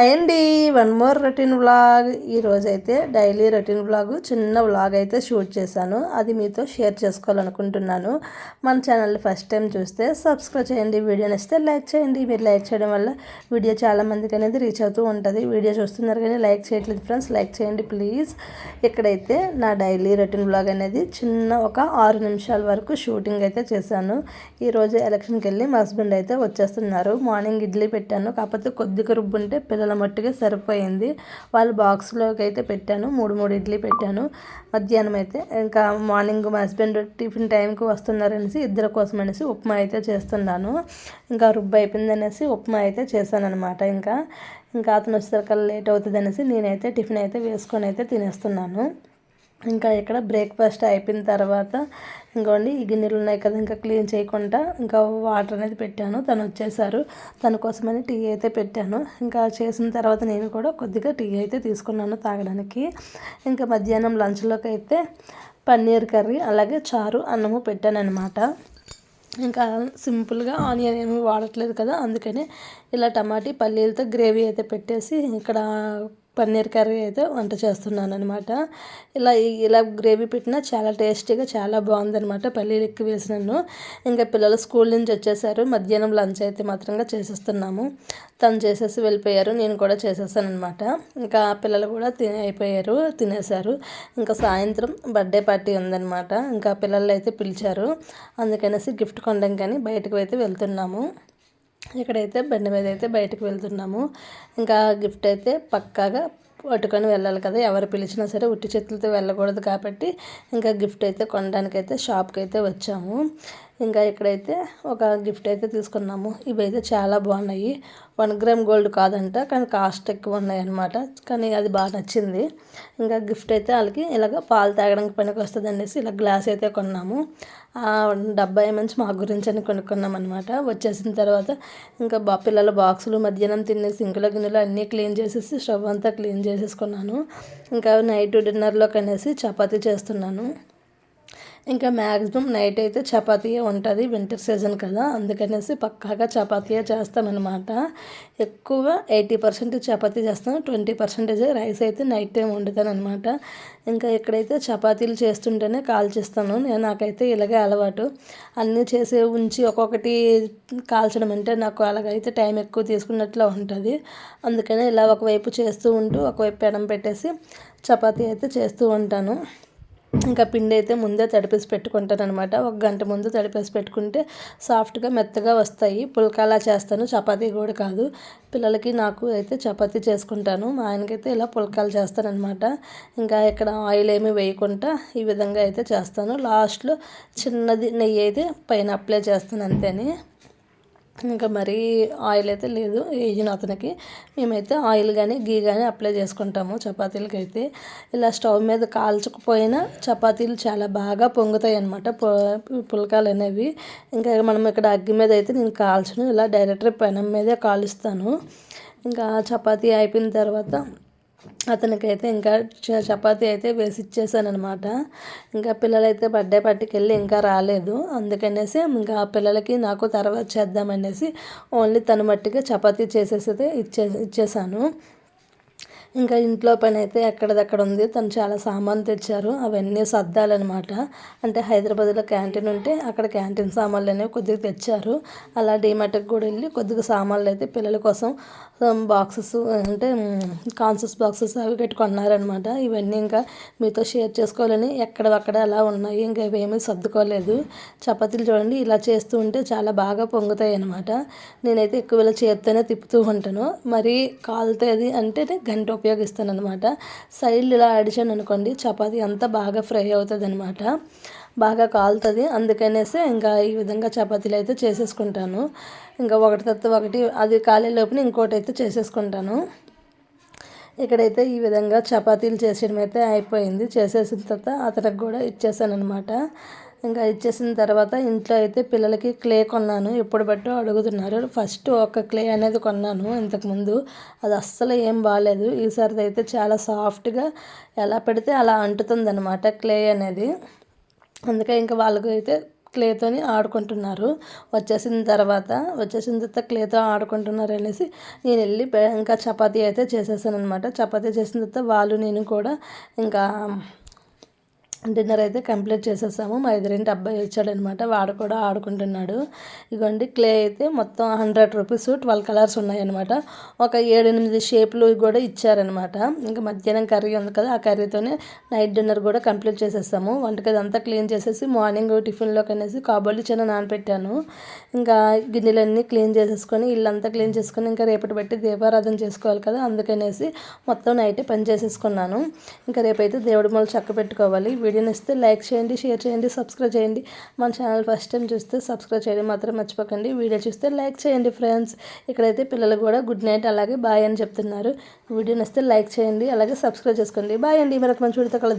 అండి one more routine vlog. ఈరోజైతే daily routine vlog చిన్న వ్లాగ్ అయితే షూట్ చేశాను. అది మీతో షేర్ చేసుకోవాలనుకుంటున్నాను. మన ఛానల్ ఫస్ట్ టైం చూస్తే సబ్స్క్రైబ్ చేయండి. వీడియో నచ్చితే లైక్ చేయండి. మీరు లైక్ చేయడం వల్ల వీడియో చాలా మందికి అనేది రీచ్ అవుతూ ఉంటుంది. వీడియో చూస్తున్నారు కానీ లైక్ చేయట్లేదు ఫ్రెండ్స్. లైక్ చేయండి ప్లీజ్. ఇక్కడైతే నా డైలీ రొటీన్ వ్లాగ్ అనేది చిన్న ఒక ఆరు నిమిషాల వరకు షూటింగ్ అయితే చేశాను. ఈరోజు ఎలక్షన్కి వెళ్ళి మా హస్బెండ్ అయితే వచ్చేస్తున్నారు. మార్నింగ్ ఇడ్లీ పెట్టాను. కాకపోతే కొద్దిగా రుబ్బు ఉంటే పిల్లలు మట్టుగా సరిపోయింది. వాళ్ళ బాక్స్లోకి అయితే పెట్టాను. మూడు మూడు ఇడ్లీ పెట్టాను. మధ్యాహ్నం అయితే ఇంకా మార్నింగ్ మా హస్బెండ్ టిఫిన్ టైంకి వస్తున్నారనేసి ఇద్దరి కోసం అనేసి ఉప్మా అయితే చేస్తున్నాను. ఇంకా రుబ్బు అయిపోయిందనేసి ఉప్మా అయితే చేశాను అనమాట ఇంకా. ఇంకా అతను వచ్చేసరికల్లా లేట్ అవుతుంది అనేసి నేనైతే టిఫిన్ అయితే వేసుకొని అయితే తినేస్తున్నాను. ఇంకా ఇక్కడ బ్రేక్ఫాస్ట్ అయిపోయిన తర్వాత ఇంకోండి ఈ గిన్నెలు ఉన్నాయి కదా ఇంకా క్లీన్ చేయకుండా ఇంకా వాటర్ అనేది పెట్టాను. తను వచ్చేసారు. తన కోసమని టీ అయితే పెట్టాను. ఇంకా చేసిన తర్వాత నేను కూడా కొద్దిగా టీ అయితే తీసుకున్నాను తాగడానికి. ఇంకా మధ్యాహ్నం లంచ్లోకి అయితే పన్నీర్ కర్రీ అలాగే చారు అన్నము పెట్టాను అనమాట ఇంకా సింపుల్గా ఆనియన్ ఏమి వాడట్లేదు కదా అందుకనే ఇలా టమాటీ పల్లీలతో గ్రేవీ అయితే పెట్టేసి ఇక్కడ పన్నీర్ కర్రీ అయితే వంట చేస్తున్నాను అనమాట ఇలా ఇలా గ్రేవీ పెట్టినా చాలా టేస్టీగా చాలా బాగుందనమాట పల్లీలు ఎక్కువ వేసినాను ఇంకా పిల్లలు స్కూల్ నుంచి వచ్చేసారు. మధ్యాహ్నం లంచ్ అయితే మాత్రంగా చేసేస్తున్నాము. తను చేసేసి వెళ్ళిపోయారు. నేను కూడా చేసేసాను అనమాట ఇంకా పిల్లలు కూడా తినే అయిపోయారు తినేశారు. ఇంకా సాయంత్రం బర్త్డే పార్టీ ఉందనమాట ఇంకా పిల్లలు అయితే పిలిచారు. అందుకనేసి గిఫ్ట్ కొనడం కానీ బయటకు అయితే వెళ్తున్నాము. ఇక్కడైతే బండి మీద అయితే బయటకు వెళ్తున్నాము. ఇంకా గిఫ్ట్ అయితే పక్కాగా పట్టుకొని వెళ్ళాలి కదా. ఎవరు పిలిచినా సరే ఉట్టి చేతులతో వెళ్ళకూడదు కాబట్టి ఇంకా గిఫ్ట్ అయితే కొనడానికి అయితే షాప్కి అయితే వచ్చాము. ఇంకా ఇక్కడైతే ఒక గిఫ్ట్ అయితే తీసుకున్నాము. ఇవి అయితే చాలా బాగున్నాయి. వన్ గ్రామ్ గోల్డ్ కాదంట కానీ కాస్ట్ ఎక్కువ ఉన్నాయి అనమాట కానీ అది బాగా నచ్చింది. ఇంకా గిఫ్ట్ అయితే వాళ్ళకి ఇలాగ పాలు తాగడానికి పనికి వస్తుంది అనేసి ఇలా గ్లాస్ అయితే కొన్నాము. డబ్బా ఏమంచి మా గురించి అని కొనుక్కున్నాం అనమాట వచ్చేసిన తర్వాత ఇంకా బా పిల్లల బాక్సులు మధ్యాహ్నం తినే సింకుల గిన్నెలు అన్నీ క్లీన్ చేసేసి స్టవ్ అంతా క్లీన్ చేసేసుకున్నాను. ఇంకా నైట్ డిన్నర్లోకి అనేసి చపాతీ చేస్తున్నాను. ఇంకా మ్యాక్సిమం నైట్ అయితే చపాతీయే ఉంటుంది వింటర్ సీజన్ కదా. అందుకనేసి పక్కాగా చపాతీయే చేస్తామన్నమాట. ఎక్కువ ఎయిటీ పర్సెంట్ చపాతీ చేస్తాను ట్వంటీ పర్సెంటేజ్ రైస్ అయితే నైట్ టైం వండుతాను అనమాట ఇంకా ఎక్కడైతే చపాతీలు చేస్తుంటేనే కాల్చిస్తాను నేను నాకైతే ఇలాగే అలవాటు. అన్నీ చేసి ఉంచి ఒక్కొక్కటి కాల్చడం అంటే నాకు అలాగైతే టైం ఎక్కువ తీసుకున్నట్లు ఉంటుంది. అందుకనే ఇలా ఒకవైపు చేస్తూ ఉంటూ ఒకవైపు పెనం పెట్టేసి చపాతీ అయితే చేస్తూ ఉంటాను. ఇంకా పిండి అయితే ముందే తడిపేసి పెట్టుకుంటాను అనమాట ఒక గంట ముందు తడిపేసి పెట్టుకుంటే సాఫ్ట్గా మెత్తగా వస్తాయి. పుల్కాలా చేస్తాను చపాతీ కూడా కాదు. పిల్లలకి నాకు అయితే చపాతీ చేసుకుంటాను. మా ఆయనకైతే ఇలా పుల్కాలు చేస్తానమాట ఇంకా ఇక్కడ ఆయిల్ ఏమి వేయకుండా ఈ విధంగా అయితే చేస్తాను. లాస్ట్లో చిన్నది నెయ్యి అయితే పైన అప్లై చేస్తాను అంతేని. ఇంకా మరీ ఆయిల్ అయితే లేదు. ఏజిన అతనికి. మేమైతే ఆయిల్ కానీ గీ కానీ అప్లై చేసుకుంటాము చపాతీలకి అయితే ఇలా స్టవ్ మీద కాల్చకపోయినా చపాతీలు చాలా బాగా పొంగుతాయి అనమాట పుల్కాలు అనేవి ఇంకా మనం ఇక్కడ అగ్గి మీద అయితే నేను కాల్చను. ఇలా డైరెక్ట్గా పెనం మీదే కాలుస్తాను. ఇంకా చపాతీ అయిపోయిన తర్వాత అతనికైతే ఇంకా చపాతి అయితే వేసి ఇచ్చేసానమాట ఇంకా పిల్లలైతే బర్త్డే పార్టీకి వెళ్ళి ఇంకా రాలేదు. అందుకనేసి ఇంకా పిల్లలకి నాకు తర్వాత చేద్దామనేసి ఓన్లీ తను మట్టిగా చపాతీ చేసేసి అయితే ఇచ్చే ఇచ్చేసాను. ఇంకా ఇంట్లో పని అయితే ఎక్కడదక్కడ ఉంది. తను చాలా సామాన్లు తెచ్చారు. అవన్నీ సర్దాలన్నమాట. అంటే హైదరాబాద్లో క్యాంటీన్ ఉంటే అక్కడ క్యాంటీన్ సామాన్లు అనేవి కొద్దిగా తెచ్చారు. అలా డీమార్ట్కి కూడా వెళ్ళి కొద్దిగా సామాన్లు అయితే పిల్లల కోసం బాక్సెస్ అంటే కాన్సస్ బాక్సెస్ అవి పెట్టుకున్నారనమాట ఇవన్నీ ఇంకా మీతో షేర్ చేసుకోవాలని ఎక్కడక్కడ అలా ఉన్నాయి. ఇంకా ఇవేమీ సర్దుకోలేదు. చపాతీలు చూడండి ఇలా చేస్తూ ఉంటే చాలా బాగా పొంగుతాయి అనమాట నేనైతే ఎక్కువ ఇలా చేత్తోనే తిప్పుతూ ఉంటాను. మరి కాలుతుంది అంటే గంట ఉపయోగిస్తాను అనమాట సైడ్ ఇలా అడిచాను అనుకోండి చపాతి అంతా బాగా ఫ్రై అవుతుంది అనమాట బాగా కాలుతుంది. అందుకనేసి ఇంకా ఈ విధంగా చపాతీలు అయితే చేసేసుకుంటాను. ఇంకా ఒకటి తర్వాత ఒకటి అది కాలే లోపల ఇంకోటి అయితే చేసేసుకుంటాను. ఇక్కడైతే ఈ విధంగా చపాతీలు చేసేయడం అయితే అయిపోయింది. చేసేసిన తర్వాత అతనికి కూడా ఇచ్చేసాను అనమాట ఇంకా ఇచ్చేసిన తర్వాత ఇంట్లో అయితే పిల్లలకి క్లే కొన్నాను. ఎప్పుడు బట్టో అడుగుతున్నారు. ఫస్ట్ ఒక క్లే అనేది కొన్నాను ఇంతకుముందు అది అస్సలు ఏం బాగాలేదు ఈసారి అయితే చాలా సాఫ్ట్గా ఎలా పెడితే అలా అంటుతుంది అనమాట క్లే అనేది. అందుకే ఇంకా వాళ్ళకి అయితే క్లేతోని ఆడుకుంటున్నారు. వచ్చేసిన తర్వాత వచ్చేసిన తర్వాత క్లేతో ఆడుకుంటున్నారు అనేసి నేను వెళ్ళి ఇంకా చపాతీ అయితే చేసేసాను అనమాట చపాతీ చేసిన తర్వాత వాళ్ళు నేను కూడా ఇంకా డిన్నర్ అయితే కంప్లీట్ చేసేసాము. మా ఎదురింటి అబ్బాయి వచ్చాడనమాట. వాడు కూడా ఆడుకుంటున్నాడు. ఇగోండి క్లే అయితే మొత్తం హండ్రెడ్ రూపీస్ ట్వెల్వ్ కలర్స్ ఉన్నాయన్నమాట. ఒక ఏడు ఎనిమిది షేప్లు కూడా ఇచ్చారనమాట ఇంకా మధ్యాహ్నం కర్రీ ఉంది కదా ఆ కర్రీతోనే నైట్ డిన్నర్ కూడా కంప్లీట్ చేసేసాము. వంటగది అంతా క్లీన్ చేసేసి మార్నింగ్ టిఫిన్లోకి అనేసి కాబోలి చిన్న నానపెట్టాను. ఇంకా గిన్నెలన్నీ క్లీన్ చేసేసుకొని ఇల్లంతా క్లీన్ చేసుకొని ఇంకా రేపటి బట్టి దీపారాధన చేసుకోవాలి కదా అందుకనేసి మొత్తం నైట్ పని చేసేసుకున్నాను. ఇంకా రేపైతే దేవుడి మొదలు చక్క పెట్టుకోవాలి. వీడియోని ఇస్తే లైక్ చేయండి షేర్ చేయండి సబ్స్క్రైబ్ చేయండి. మన ఛానల్ ఫస్ట్ టైం చూస్తే సబ్స్క్రైబ్ చేయడం మాత్రం మర్చిపోకండి. వీడియో చూస్తే లైక్ చేయండి ఫ్రెండ్స్ ఇక్కడైతే పిల్లలు కూడా గుడ్ నైట్ అలాగే బాయ్ అని చెప్తున్నారు. వీడియోని ఇస్తే లైక్ చేయండి అలాగే సబ్స్క్రైబ్ చేసుకోండి. బాయ్ అండి. మరొక మంచి వీడియోతో కలదు